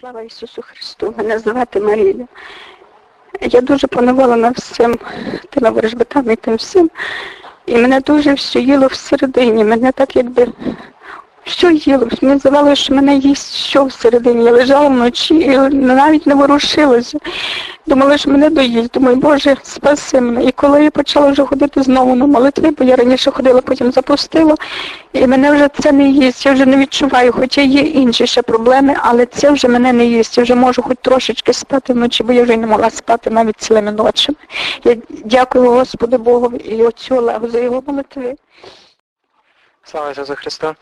Слава Ісусу Христу! Мене звати Марія. Я дуже поневолена всім тими ворожбитами і тим всім. І мене дуже все їло всередині. Мене так якби що їло. Мені здавалося, що мене їсть що всередині. Я лежала вночі і навіть не ворушилася. Думала, що мене доїсть. Думаю, Боже, спаси мене. І коли я почала вже ходити знову на молитви, бо я раніше ходила, потім запустила, і мене вже це не їсть, я вже не відчуваю, хоча є інші ще проблеми, але це вже мене не їсть. Я вже можу хоч трошечки спати вночі, бо я вже не могла спати навіть цілими ночами. Я дякую Господу Богу і отцю Олегу за його молитви. Слава Ісусу Христу.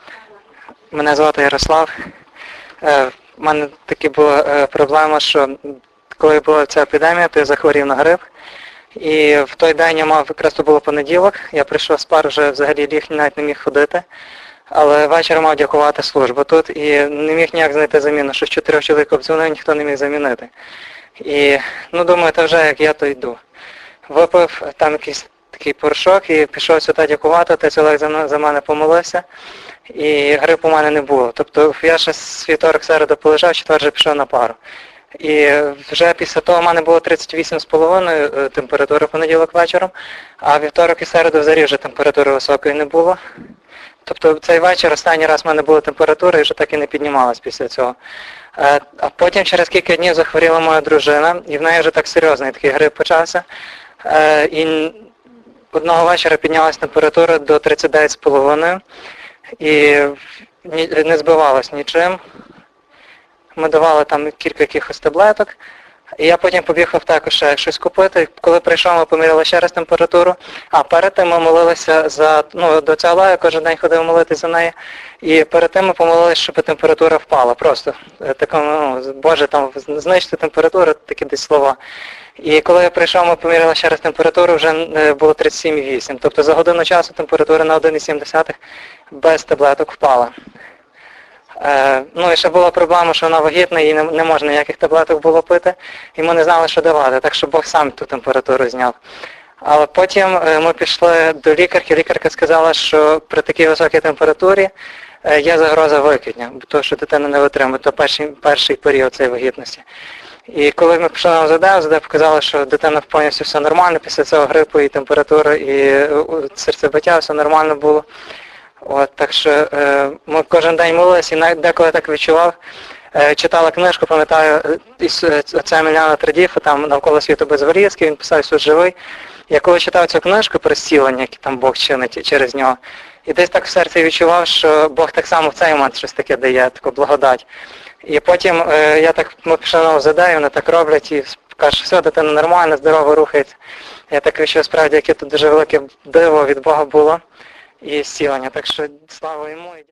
Мене звати Ярослав. Е, в мене таки була е, проблема, що коли була ця епідемія, то я захворів на грип. І в той день я мав, якраз то було понеділок, я прийшов з пар, вже взагалі ліг навіть не міг ходити. Але ввечері мав дякувати службу тут і не міг ніяк знайти заміну, що з чотирьох чоловік обдзвонив, ніхто не міг замінити. І ну думаю, то вже як я, то йду. Випив там якийсь такий порошок і пішов сюди дякувати, отець Олег за, за мене помолився. І грипу у мене не було. Тобто я ще з вівторок середу полежав, четвер вже пішов на пару. І вже після того в мене було 38,5 е, температури понеділок вечором, а вівторок і середу взагалі вже температури високої не було. Тобто цей вечір останній раз в мене була температура і вже так і не піднімалась після цього. Е, А потім через кілька днів захворіла моя дружина, і в неї вже так серйозний такий грип почався. Е, І одного вечора піднялась температура до 39,5 і не збивалась нічим. Ми давали там кілька якихось таблеток. І я потім побіг в аптеку ще щось купити. Коли прийшов, ми поміряли ще раз температуру. А перед тим ми молилися за ну, до цього я кожен день ходив молитися за неї. І перед тим ми помолилися, щоб температура впала. Просто Е, такому, ну, Боже, там знищити температуру, такі десь слова. І коли я прийшов, ми поміряли ще раз температуру, вже е, було 37,8. Тобто за годину часу температура на 1,7 без таблеток впала. Е, ну і ще була проблема, що вона вагітна, їй не, можна ніяких таблеток було пити, і ми не знали, що давати, так що Бог сам ту температуру зняв. Але потім е, ми пішли до лікарки, лікарка сказала, що при такій високій температурі е, є загроза викидня, бо що дитина не витримує, то перший, перший період цієї вагітності. І коли ми пішли на ОЗД, ОЗД показало, що дитина повністю все нормально, після цього грипу і температура, і серцебиття, все нормально було. От, так що е, ми кожен день молилися і навіть деколи так відчував. Е, читала книжку, пам'ятаю, е, із е, отця Емельяна Традіфа, там навколо світу безворізький, він писав Ісус живий. Я коли читав цю книжку про зцілення, яке там Бог чинить через нього, і десь так в серці відчував, що Бог так само в цей момент щось таке дає, таку благодать. І потім е, я так, ми пішли на ОЗД, і вони так роблять і кажуть, все, дитина нормальна, здорово рухається. Я так відчув справді, яке тут дуже велике диво від Бога було і зцілення. Так що слава йому.